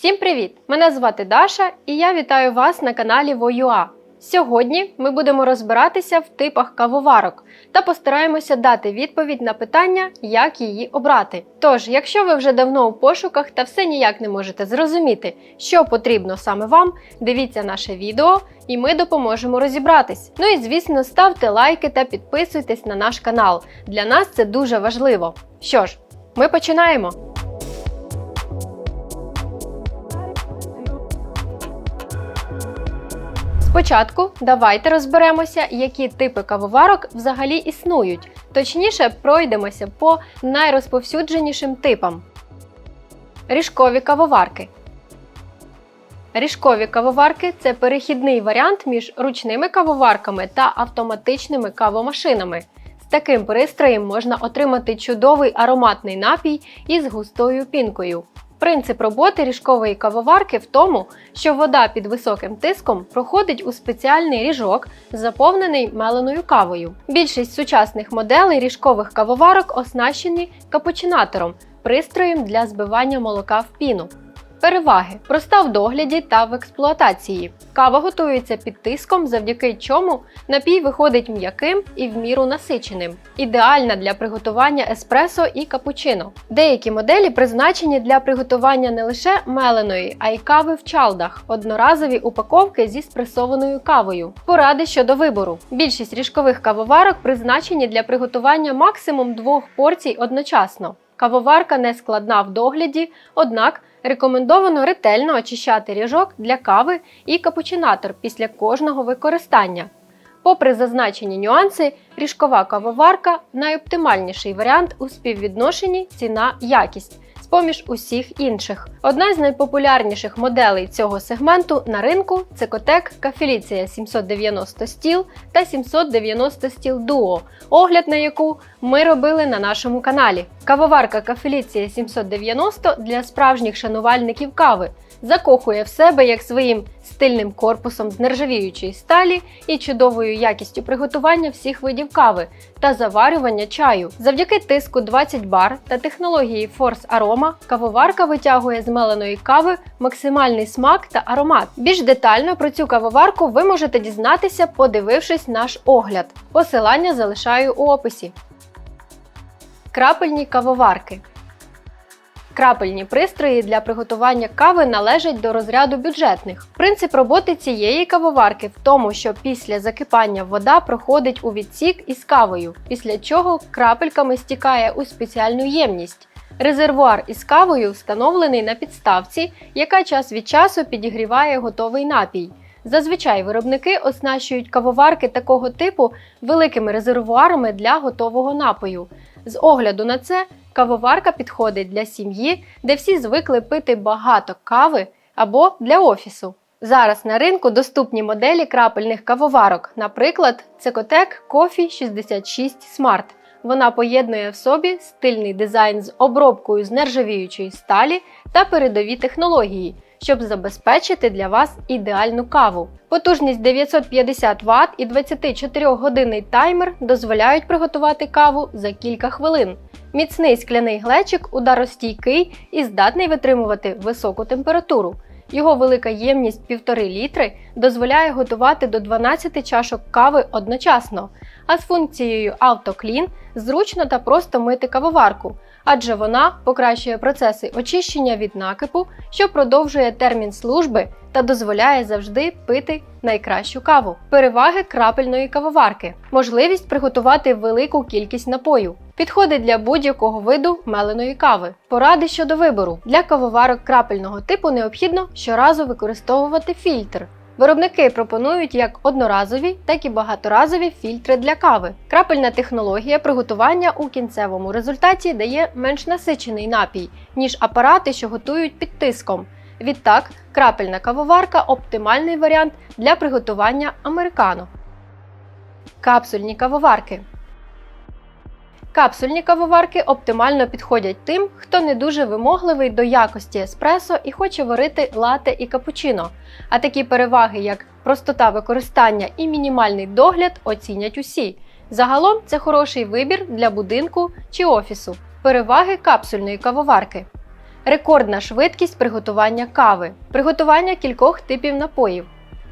Всім привіт! Мене звати Даша і я вітаю вас на каналі Воюа. Сьогодні ми будемо розбиратися в типах кавоварок та постараємося дати відповідь на питання, як її обрати. Тож, якщо ви вже давно у пошуках та все ніяк не можете зрозуміти, що потрібно саме вам, дивіться наше відео і ми допоможемо розібратись. Ну і звісно, ставте лайки та підписуйтесь на наш канал. Для нас це дуже важливо. Що ж, ми починаємо. Спочатку давайте розберемося, які типи кавоварок взагалі існують. Точніше, пройдемося по найрозповсюдженішим типам. Ріжкові кавоварки. Ріжкові кавоварки це перехідний варіант між ручними кавоварками та автоматичними кавомашинами. З таким пристроєм можна отримати чудовий ароматний напій із густою пінкою. Принцип роботи ріжкової кавоварки в тому, що вода під високим тиском проходить у спеціальний ріжок, заповнений меленою кавою. Більшість сучасних моделей ріжкових кавоварок оснащені капучинатором, пристроєм для збивання молока в піну. Переваги проста в догляді та в експлуатації. Кава готується під тиском, завдяки чому напій виходить м'яким і в міру насиченим. Ідеальна для приготування еспресо і капучино. Деякі моделі призначені для приготування не лише меленої, а й кави в чалдах, одноразові упаковки зі спресованою кавою. Поради щодо вибору. Більшість ріжкових кавоварок призначені для приготування максимум двох порцій одночасно. Кавоварка не складна в догляді, однак рекомендовано ретельно очищати ріжок для кави і капучинатор після кожного використання. Попри зазначені нюанси, ріжкова кавоварка найоптимальніший варіант у співвідношенні ціна-якість з-поміж усіх інших. Одна з найпопулярніших моделей цього сегменту на ринку це Котек Кафеліція 790 стіл та 790 стіл Duo, огляд на яку ми робили на нашому каналі. Кавоварка Кафеліція 790 для справжніх шанувальників кави закохує в себе як своїм стильним корпусом з нержавіючої сталі і чудовою якістю приготування всіх видів кави та заварювання чаю. Завдяки тиску 20 бар та технології Force Aroma кавоварка витягує з меленої кави максимальний смак та аромат. Більш детально про цю кавоварку ви можете дізнатися, подивившись наш огляд. Посилання залишаю у описі. Крапельні кавоварки. Крапельні пристрої для приготування кави належать до розряду бюджетних. Принцип роботи цієї кавоварки в тому, що після закипання вода проходить у відсік із кавою, після чого крапельками стікає у спеціальну ємність. Резервуар із кавою встановлений на підставці, яка час від часу підігріває готовий напій. Зазвичай виробники оснащують кавоварки такого типу великими резервуарами для готового напою. З огляду на це, кавоварка підходить для сім'ї, де всі звикли пити багато кави або для офісу. Зараз на ринку доступні моделі крапельних кавоварок, наприклад, Cecotec Coffee 66 Smart. Вона поєднує в собі стильний дизайн з обробкою з нержавіючої сталі та передові технології, щоб забезпечити для вас ідеальну каву. Потужність 950 Вт і 24-годинний таймер дозволяють приготувати каву за кілька хвилин. Міцний скляний глечик ударостійкий і здатний витримувати високу температуру. Його велика ємність 1,5 літри дозволяє готувати до 12 чашок кави одночасно, а з функцією AutoClean зручно та просто мити кавоварку, адже вона покращує процеси очищення від накипу, що продовжує термін служби та дозволяє завжди пити найкращу каву. Переваги крапельної кавоварки, можливість приготувати велику кількість напою. Підходить для будь-якого виду меленої кави. Поради щодо вибору. Для кавоварок крапельного типу необхідно щоразу використовувати фільтр. Виробники пропонують як одноразові, так і багаторазові фільтри для кави. Крапельна технологія приготування у кінцевому результаті дає менш насичений напій, ніж апарати, що готують під тиском. Відтак, крапельна кавоварка оптимальний варіант для приготування американо. Капсульні кавоварки. Капсульні кавоварки оптимально підходять тим, хто не дуже вимогливий до якості еспресо і хоче варити лате і капучино. А такі переваги, як простота використання і мінімальний догляд, оцінять усі. Загалом це хороший вибір для будинку чи офісу. Переваги капсульної кавоварки. Рекордна швидкість приготування кави, приготування кількох типів напоїв.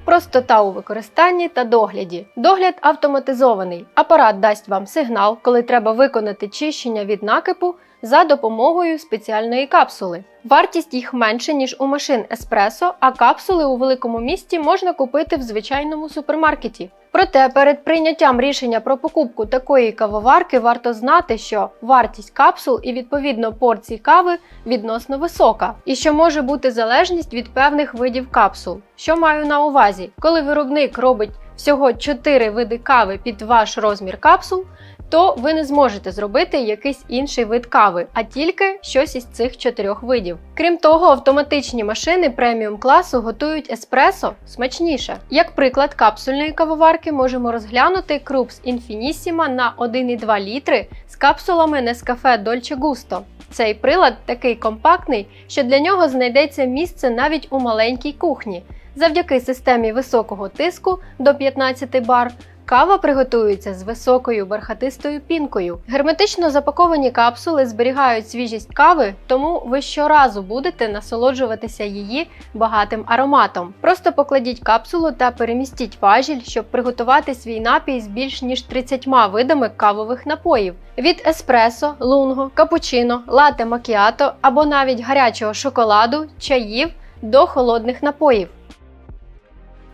Простота у використанні та догляді. Догляд автоматизований. Апарат дасть вам сигнал, коли треба виконати чищення від накипу за допомогою спеціальної капсули. Вартість їх менше, ніж у машин еспресо, а капсули у великому місті можна купити в звичайному супермаркеті. Проте перед прийняттям рішення про покупку такої кавоварки варто знати, що вартість капсул і відповідно порцій кави відносно висока, і що може бути залежність від певних видів капсул. Що маю на увазі, коли виробник робить всього 4 види кави під ваш розмір капсул, то ви не зможете зробити якийсь інший вид кави, а тільки щось із цих чотирьох видів. Крім того, автоматичні машини преміум класу готують еспресо смачніше. Як приклад капсульної кавоварки можемо розглянути Krups Infinissima на 1,2 літри з капсулами Nescafe Dolce Gusto. Цей прилад такий компактний, що для нього знайдеться місце навіть у маленькій кухні. Завдяки системі високого тиску до 15 бар Кава приготується з високою бархатистою пінкою. Герметично запаковані капсули зберігають свіжість кави, тому ви щоразу будете насолоджуватися її багатим ароматом. Просто покладіть капсулу та перемістіть важіль, щоб приготувати свій напій з більш ніж 30 видами кавових напоїв: від еспресо, лунго, капучино, лате макіато або навіть гарячого шоколаду, чаїв до холодних напоїв.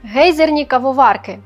Гейзерні кавоварки.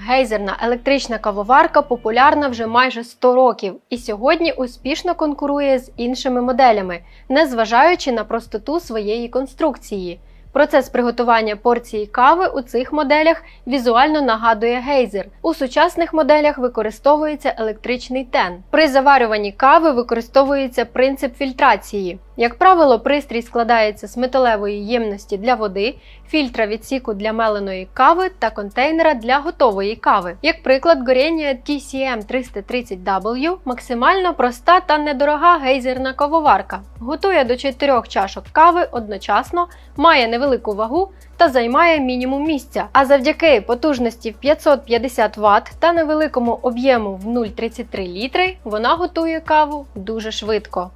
Гейзерна електрична кавоварка популярна вже майже 100 років і сьогодні успішно конкурує з іншими моделями, незважаючи на простоту своєї конструкції. Процес приготування порції кави у цих моделях візуально нагадує гейзер. У сучасних моделях використовується електричний тен. При заварюванні кави використовується принцип фільтрації. Як правило, пристрій складається з металевої ємності для води, фільтра відсіку для меленої кави та контейнера для готової кави. Як приклад, горіння TCM 330W максимально проста та недорога гейзерна кавоварка. Готує до 4 чашок кави одночасно, має невелику вагу та займає мінімум місця. А завдяки потужності в 550 Вт та невеликому об'єму в 0,33 літри вона готує каву дуже швидко.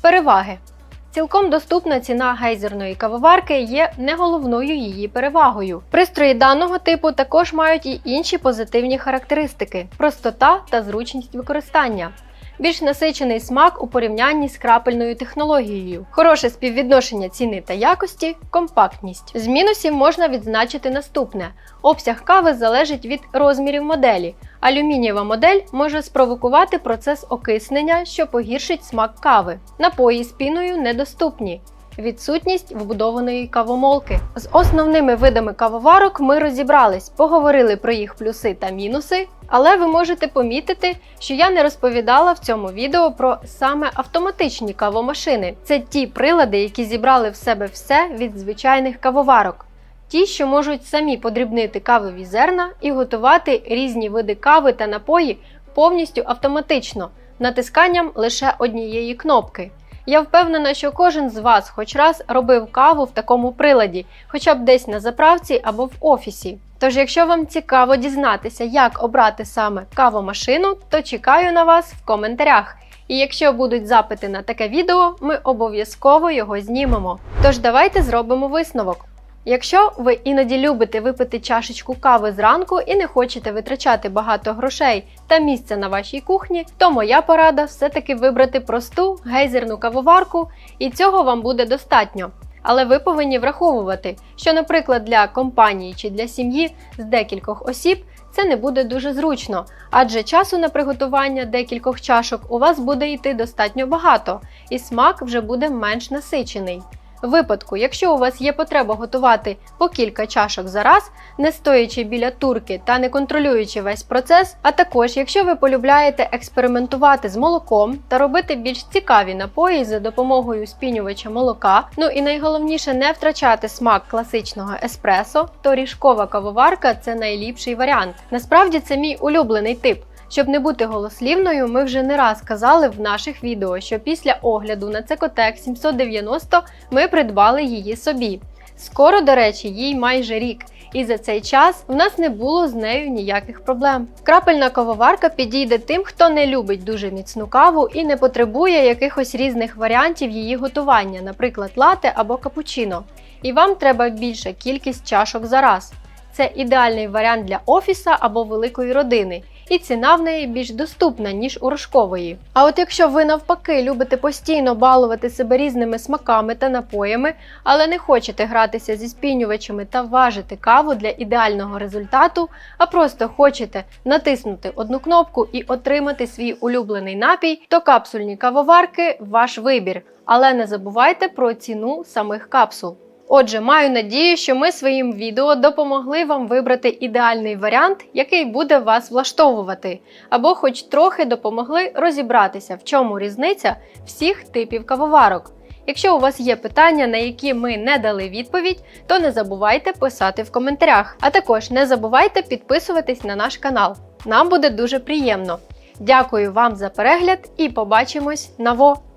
Переваги Цілком доступна ціна гейзерної кавоварки є не головною її перевагою. Пристрої даного типу також мають і інші позитивні характеристики: простота та зручність використання. Більш насичений смак у порівнянні з крапельною технологією, хороше співвідношення ціни та якості, компактність. З мінусів можна відзначити наступне: обсяг кави залежить від розмірів моделі. Алюмінієва модель може спровокувати процес окиснення, що погіршить смак кави. Напої з піною недоступні. Відсутність вбудованої кавомолки. З основними видами кавоварок ми розібрались, поговорили про їх плюси та мінуси, але ви можете помітити, що я не розповідала в цьому відео про саме автоматичні кавомашини. Це ті прилади, які зібрали в себе все від звичайних кавоварок. Ті, що можуть самі подрібнити кавові зерна і готувати різні види кави та напої повністю автоматично, натисканням лише однієї кнопки. Я впевнена, що кожен з вас хоч раз робив каву в такому приладі, хоча б десь на заправці або в офісі. Тож, якщо вам цікаво дізнатися, як обрати саме кавомашину, то чекаю на вас в коментарях. І якщо будуть запити на таке відео, ми обов'язково його знімемо. Тож давайте зробимо висновок. Якщо ви іноді любите випити чашечку кави зранку і не хочете витрачати багато грошей та місця на вашій кухні, то моя порада все-таки вибрати просту гейзерну кавоварку, і цього вам буде достатньо. Але ви повинні враховувати, що, наприклад, для компанії чи для сім'ї з декількох осіб це не буде дуже зручно, адже часу на приготування декількох чашок у вас буде йти достатньо багато, і смак вже буде менш насичений випадку, якщо у вас є потреба готувати по кілька чашок за раз, не стоячи біля турки та не контролюючи весь процес, а також якщо ви полюбляєте експериментувати з молоком та робити більш цікаві напої за допомогою спінювача молока, ну і найголовніше не втрачати смак класичного еспресо, то ріжкова кавоварка це найліпший варіант. Насправді це мій улюблений тип. Щоб не бути голослівною, ми вже не раз казали в наших відео, що після огляду на Цекотек 790 ми придбали її собі. Скоро, до речі, їй майже рік. і за цей час в нас не було з нею ніяких проблем. Крапельна кавоварка підійде тим, хто не любить дуже міцну каву і не потребує якихось різних варіантів її готування, наприклад, лате або капучино. І вам треба більша кількість чашок за раз. Це ідеальний варіант для офіса або великої родини, і ціна в неї більш доступна, ніж у рожкової. А от якщо ви навпаки любите постійно балувати себе різними смаками та напоями, але не хочете гратися зі спінювачами та важити каву для ідеального результату, а просто хочете натиснути одну кнопку і отримати свій улюблений напій, то капсульні кавоварки ваш вибір. Але не забувайте про ціну самих капсул. Отже, маю надію, що ми своїм відео допомогли вам вибрати ідеальний варіант, який буде вас влаштовувати, або хоч трохи допомогли розібратися, в чому різниця всіх типів кавоварок. Якщо у вас є питання, на які ми не дали відповідь, то не забувайте писати в коментарях. А також не забувайте підписуватись на наш канал. Нам буде дуже приємно. Дякую вам за перегляд і побачимось на ВО!